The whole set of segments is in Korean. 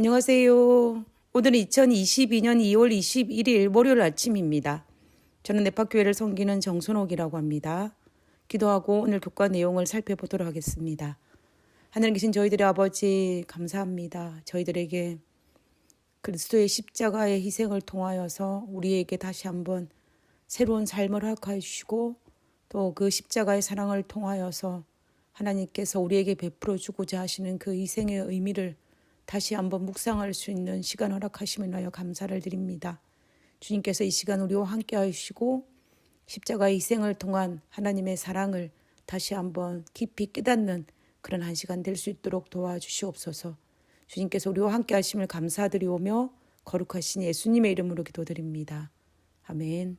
안녕하세요. 오늘은 2022년 2월 21일 월요일 아침입니다. 저는 네파교회를 섬기는 정순옥이라고 합니다. 기도하고 오늘 교과 내용을 살펴보도록 하겠습니다. 하늘에 계신 저희들의 아버지 감사합니다. 저희들에게 그리스도의 십자가의 희생을 통하여서 우리에게 다시 한번 새로운 삶을 허락하여 주시고 또 그 십자가의 사랑을 통하여서 하나님께서 우리에게 베풀어 주고자 하시는 그 희생의 의미를 다시 한번 묵상할 수 있는 시간 허락하심을 인하여 감사를 드립니다. 주님께서 이 시간 우리와 함께 하시고 십자가의 희생을 통한 하나님의 사랑을 다시 한번 깊이 깨닫는 그런 한 시간 될 수 있도록 도와주시옵소서. 주님께서 우리와 함께 하심을 감사드리오며 거룩하신 예수님의 이름으로 기도드립니다. 아멘.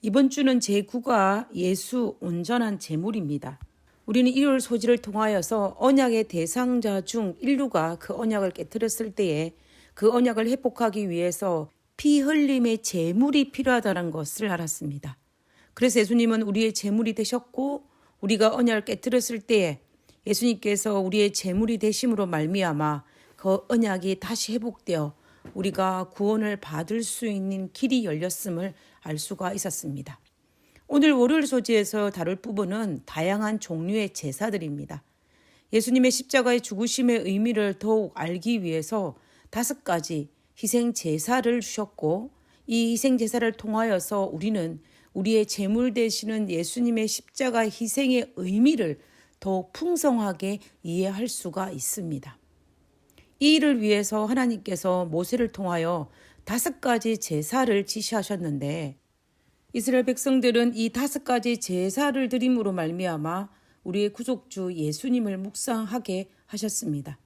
이번 주는 제9가 예수 온전한 제물입니다. 우리는 일요일 소지를 통하여서 언약의 대상자 중 인류가 그 언약을 깨뜨렸을 때에 그 언약을 회복하기 위해서 피 흘림의 제물이 필요하다는 것을 알았습니다. 그래서 예수님은 우리의 제물이 되셨고 우리가 언약을 깨뜨렸을 때에 예수님께서 우리의 제물이 되심으로 말미암아 그 언약이 다시 회복되어 우리가 구원을 받을 수 있는 길이 열렸음을 알 수가 있었습니다. 오늘 월요일 소지에서 다룰 부분은 다양한 종류의 제사들입니다. 예수님의 십자가의 죽으심의 의미를 더욱 알기 위해서 다섯 가지 희생 제사를 주셨고 이 희생 제사를 통하여서 우리는 우리의 제물 되시는 예수님의 십자가 희생의 의미를 더욱 풍성하게 이해할 수가 있습니다. 이 일을 위해서 하나님께서 모세를 통하여 다섯 가지 제사를 지시하셨는데 이스라엘 백성들은 이 다섯 가지 제사를 드림으로 말미암아 우리의 구속주 예수님을 묵상하게 하셨습니다.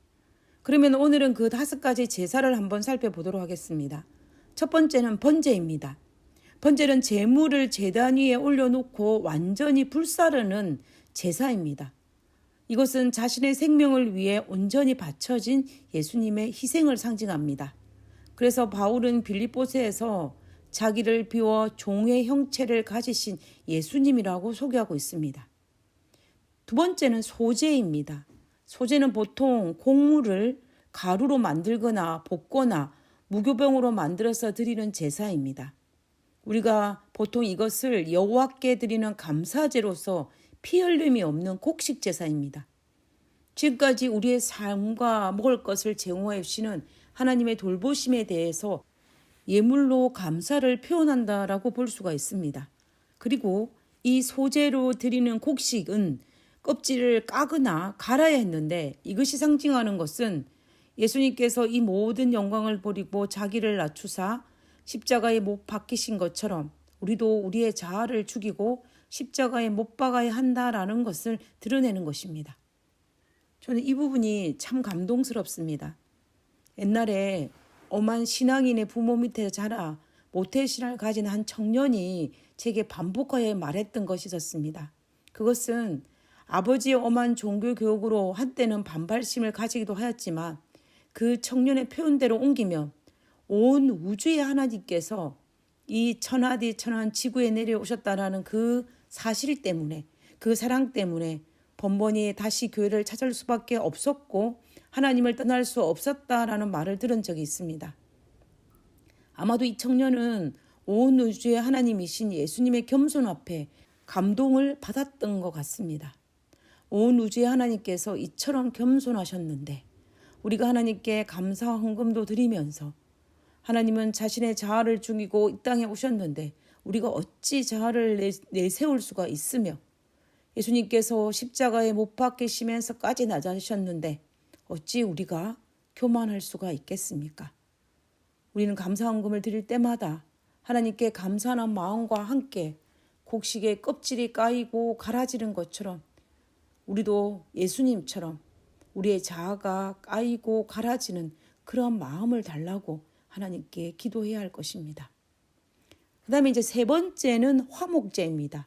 그러면 오늘은 그 다섯 가지 제사를 한번 살펴보도록 하겠습니다. 첫 번째는 번제입니다. 번제는 제물을 제단 위에 올려놓고 완전히 불사르는 제사입니다. 이것은 자신의 생명을 위해 온전히 바쳐진 예수님의 희생을 상징합니다. 그래서 바울은 빌립보스에서 자기를 비워 종의 형체를 가지신 예수님이라고 소개하고 있습니다. 두 번째는 소재입니다. 소재는 보통 곡물을 가루로 만들거나 볶거나 무교병으로 만들어서 드리는 제사입니다. 우리가 보통 이것을 여호와께 드리는 감사제로서 피 흘림이 없는 곡식 제사입니다. 지금까지 우리의 삶과 먹을 것을 제공하여 주시는 하나님의 돌보심에 대해서 예물로 감사를 표현한다라고 볼 수가 있습니다. 그리고 이 소재로 드리는 곡식은 껍질을 까거나 갈아야 했는데 이것이 상징하는 것은 예수님께서 이 모든 영광을 버리고 자기를 낮추사 십자가에 못 박히신 것처럼 우리도 우리의 자아를 죽이고 십자가에 못 박아야 한다라는 것을 드러내는 것입니다. 저는 이 부분이 참 감동스럽습니다. 옛날에 엄한 신앙인의 부모 밑에 자라 모태 신앙을 가진 한 청년이 제게 반복하여 말했던 것이 있었습니다. 그것은 아버지의 엄한 종교 교육으로 한때는 반발심을 가지기도 하였지만 그 청년의 표현대로 옮기면 온 우주의 하나님께서 이 천하디 천한 지구에 내려오셨다라는 그 사실 때문에 그 사랑 때문에 번번이 다시 교회를 찾을 수밖에 없었고 하나님을 떠날 수 없었다라는 말을 들은 적이 있습니다. 아마도 이 청년은 온 우주의 하나님이신 예수님의 겸손 앞에 감동을 받았던 것 같습니다. 온 우주의 하나님께서 이처럼 겸손하셨는데 우리가 하나님께 감사 헌금도 드리면서 하나님은 자신의 자아를 죽이고 이 땅에 오셨는데 우리가 어찌 자아를 내세울 수가 있으며 예수님께서 십자가에 못 박히시면서까지 낮아지셨는데 어찌 우리가 교만할 수가 있겠습니까? 우리는 감사헌금을 드릴 때마다 하나님께 감사한 마음과 함께 곡식의 껍질이 까이고 갈아지는 것처럼 우리도 예수님처럼 우리의 자아가 까이고 갈아지는 그런 마음을 달라고 하나님께 기도해야 할 것입니다. 그 다음에 이제 세 번째는 화목제입니다.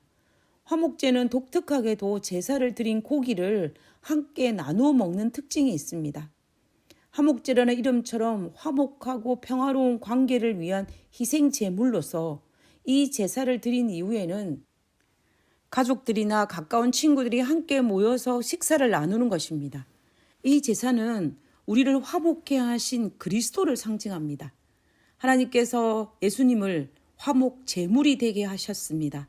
화목제는 독특하게도 제사를 드린 고기를 함께 나누어 먹는 특징이 있습니다. 화목제라는 이름처럼 화목하고 평화로운 관계를 위한 희생 제물로서 이 제사를 드린 이후에는 가족들이나 가까운 친구들이 함께 모여서 식사를 나누는 것입니다. 이 제사는 우리를 화목케 하신 그리스도를 상징합니다. 하나님께서 예수님을 화목 제물이 되게 하셨습니다.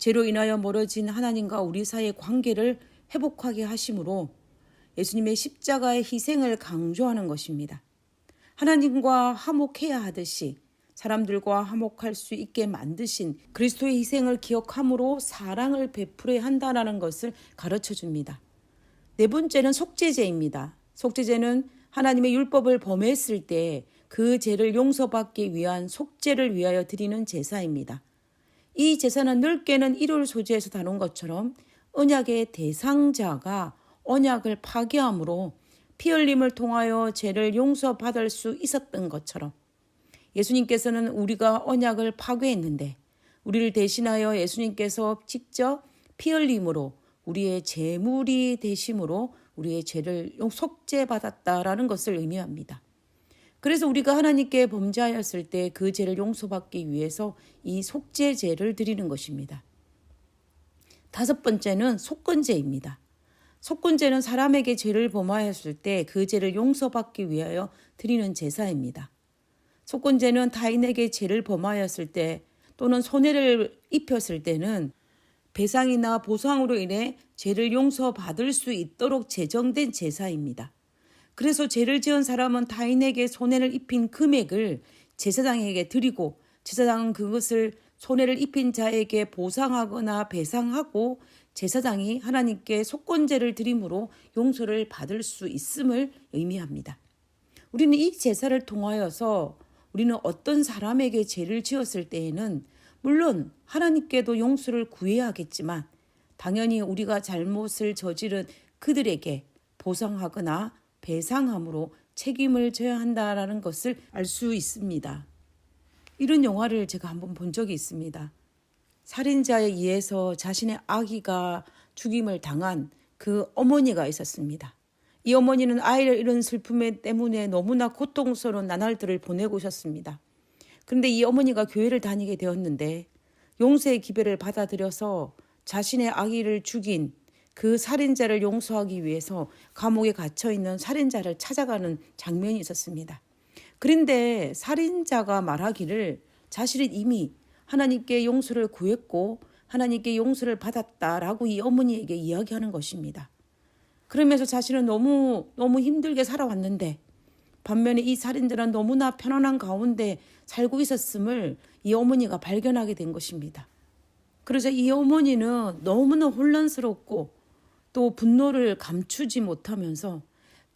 죄로 인하여 멀어진 하나님과 우리 사이의 관계를 회복하게 하심으로 예수님의 십자가의 희생을 강조하는 것입니다. 하나님과 화목해야 하듯이 사람들과 화목할 수 있게 만드신 그리스도의 희생을 기억함으로 사랑을 베풀어야 한다라는 것을 가르쳐 줍니다. 네 번째는 속죄제입니다. 속죄제는 하나님의 율법을 범했을 때 그 죄를 용서받기 위한 속죄를 위하여 드리는 제사입니다. 이 제사는 넓게는 일월 소재에서 다룬 것처럼 언약의 대상자가 언약을 파괴함으로 피 흘림을 통하여 죄를 용서받을 수 있었던 것처럼 예수님께서는 우리가 언약을 파괴했는데 우리를 대신하여 예수님께서 직접 피 흘림으로 우리의 제물이 되심으로 우리의 죄를 속죄받았다라는 것을 의미합니다. 그래서 우리가 하나님께 범죄하였을 때 그 죄를 용서받기 위해서 이 속죄제를 드리는 것입니다. 다섯 번째는 속건제입니다. 속건제는 사람에게 죄를 범하였을 때 그 죄를 용서받기 위하여 드리는 제사입니다. 속건제는 타인에게 죄를 범하였을 때 또는 손해를 입혔을 때는 배상이나 보상으로 인해 죄를 용서받을 수 있도록 제정된 제사입니다. 그래서 죄를 지은 사람은 타인에게 손해를 입힌 금액을 제사장에게 드리고 제사장은 그것을 손해를 입힌 자에게 보상하거나 배상하고 제사장이 하나님께 속건제를 드림으로 용서를 받을 수 있음을 의미합니다. 우리는 이 제사를 통하여서 우리는 어떤 사람에게 죄를 지었을 때에는 물론 하나님께도 용서를 구해야 하겠지만 당연히 우리가 잘못을 저지른 그들에게 보상하거나 배상함으로 책임을 져야 한다라는 것을 알 수 있습니다. 이런 영화를 제가 한번 본 적이 있습니다. 살인자에 의해서 자신의 아기가 죽임을 당한 그 어머니가 있었습니다. 이 어머니는 아이를 잃은 슬픔 때문에 너무나 고통스러운 나날들을 보내고 있었습니다. 그런데 이 어머니가 교회를 다니게 되었는데 용서의 기별을 받아들여서 자신의 아기를 죽인 그 살인자를 용서하기 위해서 감옥에 갇혀 있는 살인자를 찾아가는 장면이 있었습니다. 그런데 살인자가 말하기를 자신은 이미 하나님께 용서를 구했고 하나님께 용서를 받았다라고 이 어머니에게 이야기하는 것입니다. 그러면서 자신은 너무 너무 힘들게 살아왔는데 반면에 이 살인자는 너무나 편안한 가운데 살고 있었음을 이 어머니가 발견하게 된 것입니다. 그래서 이 어머니는 너무나 혼란스럽고 또 분노를 감추지 못하면서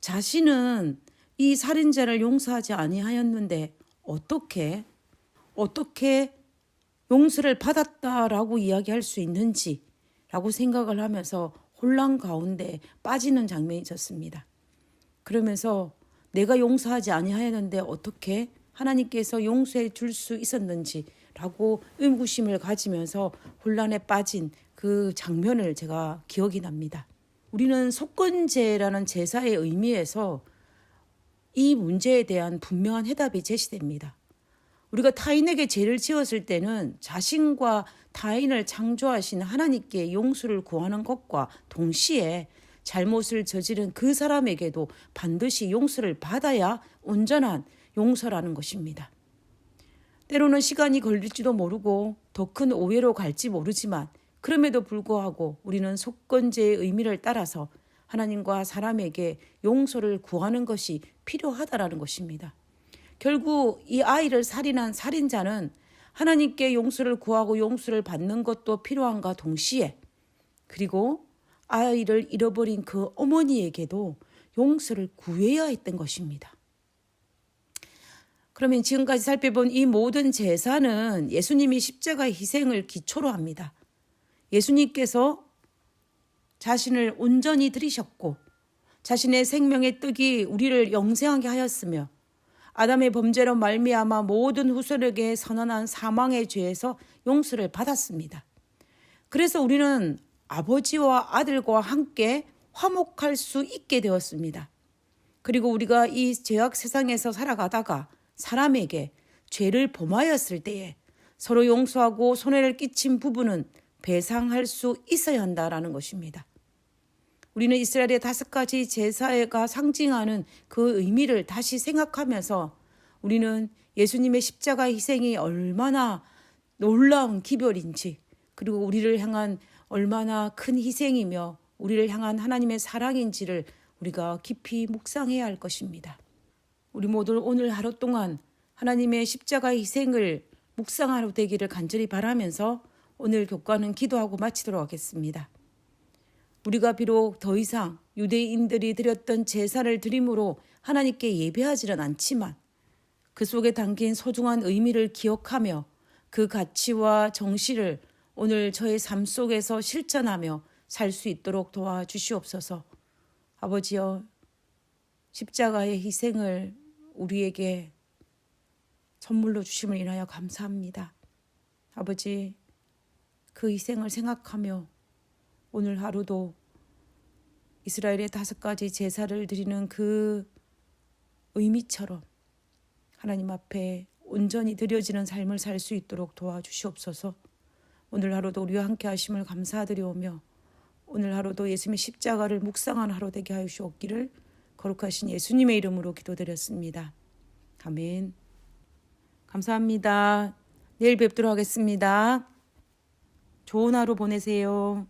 자신은 이 살인자를 용서하지 아니하였는데 어떻게 어떻게 용서를 받았다라고 이야기할 수 있는지라고 생각을 하면서 혼란 가운데 빠지는 장면이 있었습니다. 그러면서 내가 용서하지 아니하였는데 어떻게 하나님께서 용서해 줄 수 있었는지라고 의구심을 가지면서 혼란에 빠진 그 장면을 제가 기억이 납니다. 우리는 속건제라는 제사의 의미에서 이 문제에 대한 분명한 해답이 제시됩니다. 우리가 타인에게 죄를 지었을 때는 자신과 타인을 창조하신 하나님께 용서를 구하는 것과 동시에 잘못을 저지른 그 사람에게도 반드시 용서를 받아야 온전한 용서라는 것입니다. 때로는 시간이 걸릴지도 모르고 더 큰 오해로 갈지 모르지만 그럼에도 불구하고 우리는 속건제의 의미를 따라서 하나님과 사람에게 용서를 구하는 것이 필요하다라는 것입니다. 결국 이 아이를 살인한 살인자는 하나님께 용서를 구하고 용서를 받는 것도 필요한가 동시에 그리고 아이를 잃어버린 그 어머니에게도 용서를 구해야 했던 것입니다. 그러면 지금까지 살펴본 이 모든 제사는 예수님이 십자가의 희생을 기초로 합니다. 예수님께서 자신을 온전히 들이셨고 자신의 생명의 떡이 우리를 영생하게 하였으며 아담의 범죄로 말미암아 모든 후손에게 선언한 사망의 죄에서 용서를 받았습니다. 그래서 우리는 아버지와 아들과 함께 화목할 수 있게 되었습니다. 그리고 우리가 이 죄악 세상에서 살아가다가 사람에게 죄를 범하였을 때에 서로 용서하고 손해를 끼친 부분은 배상할 수 있어야 한다라는 것입니다. 우리는 이스라엘의 다섯 가지 제사가 상징하는 그 의미를 다시 생각하면서 우리는 예수님의 십자가 희생이 얼마나 놀라운 기별인지 그리고 우리를 향한 얼마나 큰 희생이며 우리를 향한 하나님의 사랑인지를 우리가 깊이 묵상해야 할 것입니다. 우리 모두 오늘 하루 동안 하나님의 십자가 희생을 묵상하러 되기를 간절히 바라면서 오늘 교과는 기도하고 마치도록 하겠습니다. 우리가 비록 더 이상 유대인들이 드렸던 제사를 드림으로 하나님께 예배하지는 않지만 그 속에 담긴 소중한 의미를 기억하며 그 가치와 정신을 오늘 저의 삶 속에서 실천하며 살 수 있도록 도와주시옵소서. 아버지여, 십자가의 희생을 우리에게 선물로 주심을 인하여 감사합니다. 아버지, 그 희생을 생각하며 오늘 하루도 이스라엘의 다섯 가지 제사를 드리는 그 의미처럼 하나님 앞에 온전히 드려지는 삶을 살 수 있도록 도와주시옵소서. 오늘 하루도 우리와 함께 하심을 감사드리오며 오늘 하루도 예수님의 십자가를 묵상하는 하루 되게 하여 주옵기를 거룩하신 예수님의 이름으로 기도드렸습니다. 아멘. 감사합니다. 내일 뵙도록 하겠습니다. 좋은 하루 보내세요.